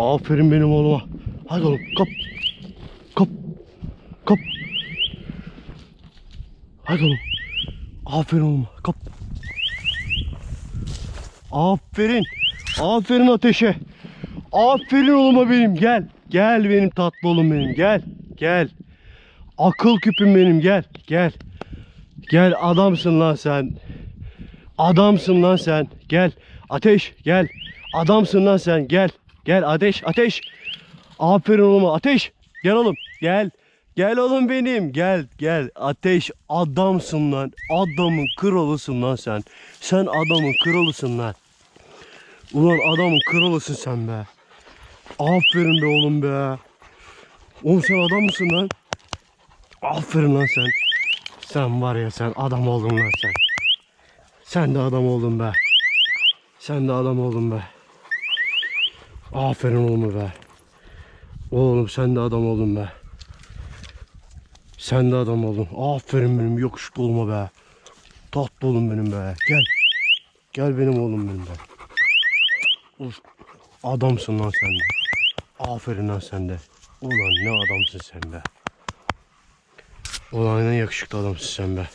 Aferin benim oğluma. Hadi oğlum kap. Kap. Kap. Hadi oğlum. Aferin oğlum. Kap. Aferin. Aferin ateşe. Aferin oğluma benim. Gel. Gel benim tatlı oğlum benim. Gel. Gel. Akıl küpüm benim. Gel. Gel. Gel adamsın lan sen. Adamsın lan sen. Gel. Ateş gel. Adamsın lan sen. Gel. Gel ateş ateş. Aferin oğluma ateş. Gel oğlum. Gel. Gel oğlum benim. Gel gel. Ateş adamsın lan. Adamın kralısı lan sen. Sen adamın kralısın lan. Ulan adamın kralısın sen be. Aferin be oğlum be. Oğlum sen adam mısın lan? Aferin lan sen. Sen var ya sen adam oldun lan sen. Sen de adam oldun be. Sen de adam oldun be. Aferin oğlum be. Oğlum sen de adam oldun be. Sen de adam oldun. Aferin benim yakışıklı olma be. Tatlı oğlum benim be. Gel. Gel benim oğlum benim be. Of. Adamsın lan sen de. Aferin lan sen de. Ulan ne adamsın sen be. Ulan ne yakışıklı adamsın sen be.